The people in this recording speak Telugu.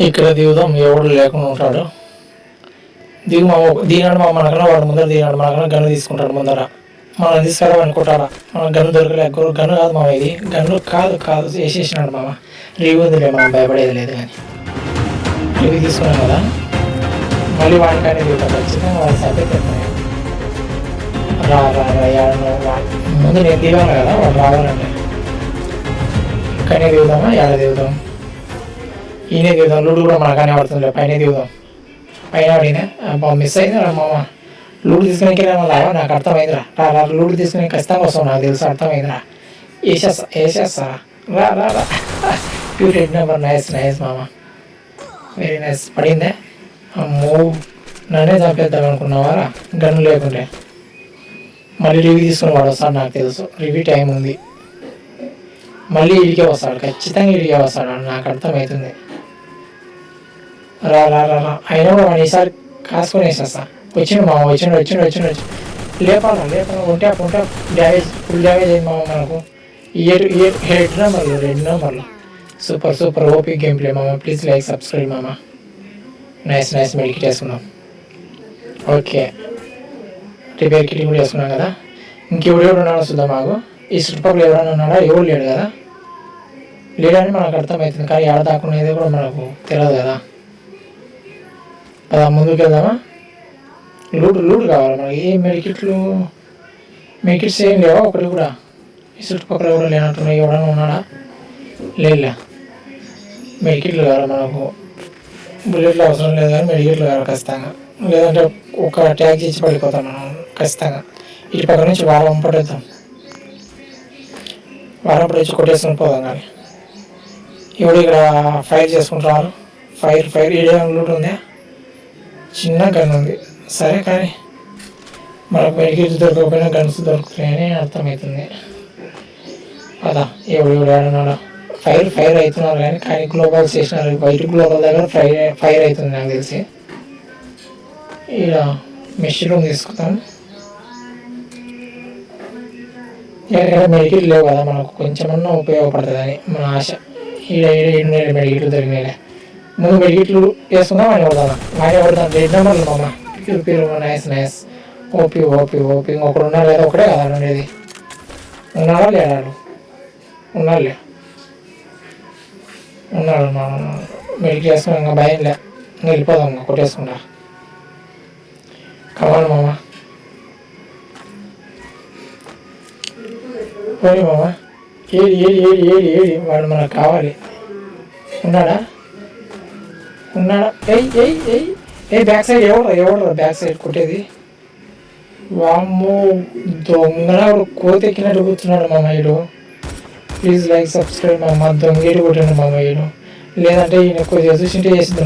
ఇక్కడ దిగుదాం ఎవడు లేకుండా ఉంటాడు. దిగు మా దీనాడు మా మనకన్నా వాడు ముందర దీనాడు మనకన్నా గన్ను తీసుకుంటాడు ముందర. మనం తీసుకురా అనుకుంటాడా? మన గన్ను దొరకలే గన్ను కాదు మామ ఇది. గన్ను కాదు కాదు వేసేసినాడు మామ. రివ్యూ ఉందిలే మనం భయపడేది లేదు కానీ. రివ్యూ తీసుకున్నాం కదా. మళ్ళీ వాడికానే దిగుతాం ఖచ్చితంగా వాడి సభ్యత రా రా రా ముందు నేను దిగాను కదా వాడు రావాలంటే. ఇక్కడనే దిగుదామా? ఏడ దిగుదాం? ఈయనే దిగుదాం లూడు కూడా మనకానే పడుతుంది పైన దిగుదాం పైన పడినా మిస్ అయింది రా మామ. లూడు తీసుకునే రావా నాకు అర్థమైందిరా. రా రా లూడు తీసుకునే ఖచ్చితంగా వస్తాం. నాకు తెలుసు అర్థమైందిరా. వేసేస్తా వేసేస్తా. రా రా రా. Two red number nice nice మామ. వెరీ నైస్ పడిందే? మూవ్ నన్నే చంపేద్దాం అనుకున్నావా రా? గన్ను లేకుంటే మళ్ళీ రివ్యూ తీసుకుని వాడు వస్తాడు నాకు తెలుసు. రివ్యూ టైం ఉంది. మళ్ళీ ఇడికే వస్తాడు. ఖచ్చితంగా ఇడికే వస్తాడు. నాకు అర్థమవుతుంది రా రా రా రా. అయినా కూడా వాడిని ఈసారి కాసుకొని వేసేస్తా. వచ్చిండు మామ వచ్చిండు వచ్చిండు వచ్చిండు వచ్చి లేపాలా లేపాలా. ఉంటే ఉంటే డ్యామేజ్ ఫుల్ డ్యామేజ్ అయింది మామ మనకు. ఇయర్ ఇయర్ హెడ్ నెంబర్లు రెండు నెంబర్లు. Super super OP game play మామ. ప్లీజ్ లైక్ సబ్స్క్రైబ్ మామ. నైస్ నైస్ మెడికి వేసుకున్నాం ఓకే రిపేర్ కిట్ కూడా వేసుకున్నాం కదా. ఇంకెవడు ఎవడు ఉన్నాడో చూద్దాం మాకు ఈ చుట్టుపక్కల ఎవరైనా ఉన్నాడా? ఎవడు లేడు కదా? లేడని మనకు అర్థమవుతుంది. కానీ ఆడ ఇది కూడా మనకు తెలియదు కదా. పదా ముందుకు వెళ్దామా లూడు లూడు కావాలి మనకి. ఏ మెడికిట్లు మెడికిట్స్ ఏం లేవా ఒకటి కూడా? ఈ చుట్టుపక్కల కూడా లేనట్టున్నాయి ఎవడన్నా ఉన్నాడా? లేదులే. మెడికిట్లు కావాలి మనకు. బుల్లెట్లు అవసరం లేదు కానీ మెడికిట్లు కావాలి ఖచ్చితంగా. లేదంటే ఒక ట్యాగ్ చేసి పడిపోతాం మనం ఖచ్చితంగా. ఇటు పక్క నుంచి వారం పడేద్దాం. వారం పడేసి కొట్టేసుకుని పోదాం కానీ. ఇప్పుడు ఇక్కడ ఫైర్ చేసుకుంటున్నారు? ఫైర్ ఫైర్ ఏడే లూట్ ఉంది? చిన్న గన్ ఉంది సరే కానీ మనకు మెడికేజ్ దొరకకపోయినా గన్స్ దొరుకుతాయని అర్థమవుతుంది అదా ఎవడు ఎవడు ఫైర్ ఫైర్ అవుతున్నారు కానీ కానీ గ్లోబల్ చేసినారు వైట్ గ్లోబల్ దగ్గర ఫైర్ ఫైర్ అవుతుంది నాకు తెలిసి ఇలా మెషిన్ తీసుకుందాం ఎక్కడ మెడికిల్ లేవు కదా మనకు కొంచెమన్నా ఉపయోగపడుతుందని మన ఆశ ఈడ ఈడ దొరికినాయి ముందు మెడికట్లు వేసుకుందాం అని కొడదాం వాడి కొడదాం రెండు నెంబర్లు మామ nice nice OP OP OP ఇంకొకడు ఉన్నాడు లేదా ఒకటే కదా ఉండేది ఉన్నాడా లేడాడు ఉన్నాడులే ఉన్నాడు మా మెడికల్ వేసుకుని ఇంకా భయం లే వెళ్ళిపోదాం ఇంకా కొట్టేసుకుంటా కావాలి మామ పోయి మామ ఏది ఏది ఏది ఏది వాడు మనకు కావాలి ఉన్నాడా ఉన్నాడా? ఎయ్ ఎయ్ ఎయ్ ఏ బ్యాక్ సైడ్ ఎవరు ఎవడరా బ్యాక్ సైడ్ కొట్టేది? వామ్మో దొంగన కోతెక్కినట్టు కూర్చున్నాడు మా అమ్మాయిడు ప్లీజ్ లైక్ సబ్స్క్రైబ్ మా అమ్మ దొంగేడు కొట్టాడు మా అమ్మాయిడు లేదంటే ఈయన కొద్దిగా చూసింటే చేస్తున్నాడు